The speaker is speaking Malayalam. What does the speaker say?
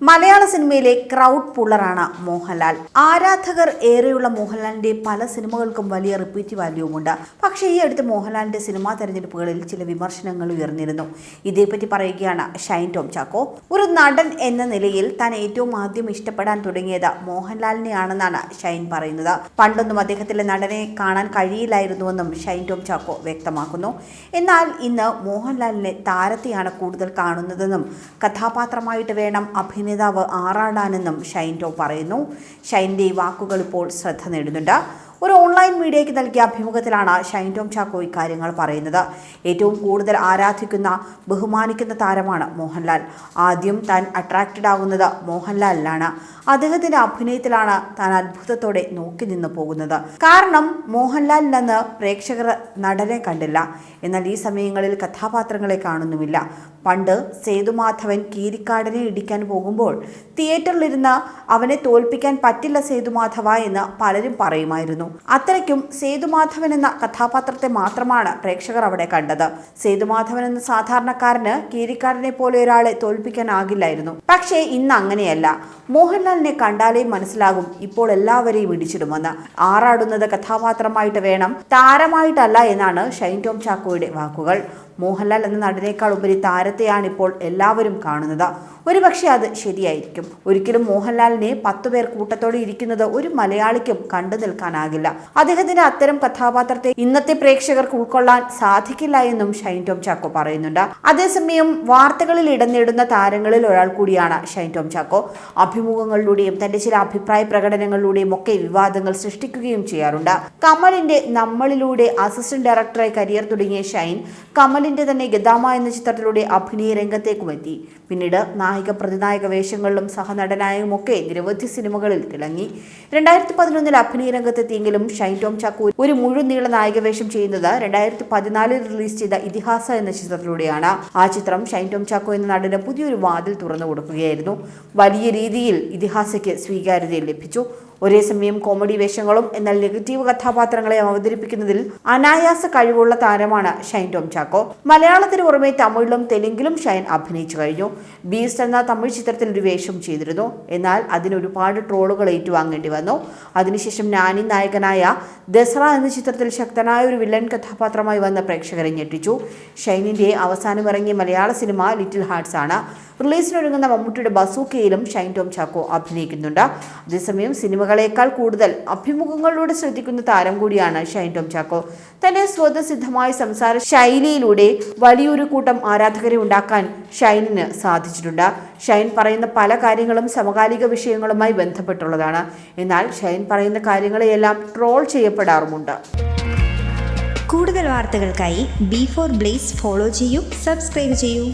മലയാള സിനിമയിലെ ക്രൗഡ് പുള്ളറാണ് മോഹൻലാൽ. ആരാധകർ ഏറെയുള്ള മോഹൻലാലിന്റെ പല സിനിമകൾക്കും വലിയ റിപ്പീറ്റ് വാല്യൂമുണ്ട് പക്ഷേ ഈ അടുത്ത് മോഹൻലാലിന്റെ സിനിമാ തെരഞ്ഞെടുപ്പുകളിൽ ചില വിമർശനങ്ങൾ ഉയർന്നിരുന്നു. ഇതേപ്പറ്റി പറയുകയാണ് ഷൈൻ ടോം ചാക്കോ. ഒരു നടൻ എന്ന നിലയിൽ താൻ ഏറ്റവും ആദ്യം ഇഷ്ടപ്പെടാൻ തുടങ്ങിയത് മോഹൻലാലിനെയാണെന്നാണ് ഷൈൻ പറയുന്നത്. പണ്ടൊന്നും അദ്ദേഹത്തിലെ നടനെ കാണാൻ കഴിയില്ലായിരുന്നുവെന്നും ഷൈൻ ടോം ചാക്കോ വ്യക്തമാക്കുന്നു. എന്നാൽ ഇന്ന് മോഹൻലാലിനെ താരത്തെയാണ് കൂടുതൽ കാണുന്നതെന്നും കഥാപാത്രമായിട്ട് വേണം അഭിനേതാവ് ആറാടാനെന്നും ഷൈൻ ടോം പറയുന്നു. ഷൈന്റെ ഈ വാക്കുകൾ ഇപ്പോൾ ശ്രദ്ധ നേടുന്നുണ്ട്. ഒരു ഓൺലൈൻ മീഡിയയ്ക്ക് നൽകിയ അഭിമുഖത്തിലാണ് ഷൈൻ ടോം ചാക്കോ ഇക്കാര്യങ്ങൾ പറയുന്നത്. ഏറ്റവും കൂടുതൽ ആരാധിക്കുന്ന ബഹുമാനിക്കുന്ന താരമാണ് മോഹൻലാൽ. ആദ്യം താൻ അട്രാക്റ്റഡ് ആകുന്നത് മോഹൻലാലിലാണ് അദ്ദേഹത്തിന്റെ അഭിനയത്തിലാണ് താൻ അത്ഭുതത്തോടെ നോക്കി നിന്ന് പോകുന്നത്. കാരണം മോഹൻലാലിൽ നിന്ന് പ്രേക്ഷകർ നടനെ കണ്ടില്ല. എന്നാൽ ഈ സമയങ്ങളിൽ കഥാപാത്രങ്ങളെ കാണുന്നുമില്ല. പണ്ട് സേതുമാധവൻ കീരിക്കാടനെ ഇടിക്കാൻ പോകുമ്പോൾ തിയേറ്ററിലിരുന്ന് അവനെ തോൽപ്പിക്കാൻ പറ്റില്ല സേതുമാധവ എന്ന് പലരും പറയുമായിരുന്നു. അത്രയ്ക്കും സേതുമാധവൻ എന്ന കഥാപാത്രത്തെ മാത്രമാണ് പ്രേക്ഷകർ അവിടെ കണ്ടത്. സേതുമാധവൻ എന്ന സാധാരണക്കാരന് കീരിക്കാടനെ പോലെ ഒരാളെ തോൽപ്പിക്കാനാകില്ലായിരുന്നു. പക്ഷേ ഇന്ന് അങ്ങനെയല്ല. മോഹൻലാലിനെ കണ്ടാലേ മനസ്സിലാകും ഇപ്പോൾ എല്ലാവരെയും ഇടിച്ചിടുമെന്ന്. ആറാടുന്നത് കഥാപാത്രമായിട്ട് വേണം. താരമായിട്ടല്ല എന്നാണ് ഷൈൻ ടോം ചാക്കോയുടെ വാക്കുകൾ. മോഹൻലാൽ എന്ന നടനേക്കാൾ ഉപരി താരത്തെയാണ് ഇപ്പോൾ എല്ലാവരും കാണുന്നത്. ഒരുപക്ഷെ അത് ശരിയായിരിക്കും. ഒരിക്കലും മോഹൻലാലിനെ പത്തു പേർ കൂട്ടത്തോടെ ഇരിക്കുന്നത് ഒരു മലയാളിക്കും കണ്ടു നിൽക്കാനാകില്ല. അദ്ദേഹത്തിന്റെ അത്തരം കഥാപാത്രത്തെ ഇന്നത്തെ പ്രേക്ഷകർക്ക് ഉൾക്കൊള്ളാൻ സാധിക്കില്ല എന്നും ഷൈൻ ടോം ചാക്കോ പറയുന്നുണ്ട്. അതേസമയം വാർത്തകളിൽ ഇടം നേടുന്ന താരങ്ങളിൽ ഒരാൾ കൂടിയാണ് ഷൈൻ ടോം ചാക്കോ. അഭിമുഖങ്ങളിലൂടെയും തന്റെ ചില അഭിപ്രായ പ്രകടനങ്ങളിലൂടെയും ഒക്കെ വിവാദങ്ങൾ സൃഷ്ടിക്കുകയും ചെയ്യാറുണ്ട്. കമലിന്റെ നമ്മളിലൂടെ അസിസ്റ്റന്റ് ഡയറക്ടറായി കരിയർ തുടങ്ങിയ ഷൈൻ കമലിന്റെ തന്നെ ഗദാമ എന്ന ചിത്രത്തിലൂടെ അഭിനയ രംഗത്തേക്കും എത്തി. പിന്നീട് നായിക പ്രതിനായക വേഷങ്ങളിലും സഹനടനായും ഒക്കെ നിരവധി സിനിമകളിൽ തിളങ്ങി. രണ്ടായിരത്തി പതിനൊന്നിൽ അഭിനയ രംഗത്തെത്തിയെങ്കിലും ഷൈൻ ടോം ചാക്കോ ഒരു മുഴുവൻ നീള നായിക വേഷം ചെയ്യുന്നത് രണ്ടായിരത്തി പതിനാലിൽ റിലീസ് ചെയ്ത ഇതിഹാസ എന്ന ചിത്രത്തിലൂടെയാണ്. ആ ചിത്രം ഷൈൻ ടോം ചാക്കോ എന്ന നടന് പുതിയൊരു വാതിൽ തുറന്നു കൊടുക്കുകയായിരുന്നു വലിയ രീതിയിൽ ഇതിഹാസയ്ക്ക് സ്വീകാര്യത ലഭിച്ചു. ഒരേ സമയം കോമഡി വേഷങ്ങളും എന്നാൽ നെഗറ്റീവ് കഥാപാത്രങ്ങളെ അവതരിപ്പിക്കുന്നതിൽ അനായാസ കഴിവുള്ള താരമാണ് ഷൈൻ ടോം ചാക്കോ. മലയാളത്തിന് പുറമെ തമിഴിലും തെലുങ്കിലും ഷൈൻ അഭിനയിച്ചു കഴിഞ്ഞു. ബീസ്റ്റ് എന്ന തമിഴ് ചിത്രത്തിൽ ഒരു വേഷം ചെയ്തിരുന്നു. എന്നാൽ അതിന് ഒരുപാട് ട്രോളുകൾ ഏറ്റുവാങ്ങേണ്ടി വന്നു. അതിനുശേഷം നാനി നായകനായ ദസറ എന്ന ചിത്രത്തിൽ ശക്തനായ ഒരു വില്ലൻ കഥാപാത്രമായി വന്ന പ്രേക്ഷകരെ ഞെട്ടിച്ചു. ഷൈനിന്റെ അവസാനം ഇറങ്ങിയ മലയാള സിനിമ ലിറ്റിൽ ഹാർട്സ് ആണ്. റിലീസിനൊരുങ്ങുന്ന മമ്മൂട്ടിയുടെ ബസൂക്കയിലും ഷൈൻ ടോം ചാക്കോ അഭിനയിക്കുന്നുണ്ട്. അതേസമയം സിനിമകളേക്കാൾ കൂടുതൽ അഭിമുഖങ്ങളിലൂടെ ശ്രദ്ധിക്കുന്ന താരം കൂടിയാണ് ഷൈൻ ടോം ചാക്കോ. തന്റെ സ്വതസിദ്ധമായ സംസാര ശൈലിയിലൂടെ വലിയൊരു കൂട്ടം ആരാധകരെ ഉണ്ടാക്കാൻ ഷൈനിന് സാധിച്ചിട്ടുണ്ട്. ഷൈൻ പറയുന്ന പല കാര്യങ്ങളും സമകാലിക വിഷയങ്ങളുമായി ബന്ധപ്പെട്ടുള്ളതാണ്. എന്നാൽ ഷൈൻ പറയുന്ന കാര്യങ്ങളെയെല്ലാം ട്രോൾ ചെയ്യപ്പെടാറുമുണ്ട്. കൂടുതൽ വാർത്തകൾക്കായി ബി ഫോർ ബ്ലേസ് ഫോളോ ചെയ്യൂ സബ്സ്ക്രൈബ് ചെയ്യൂ.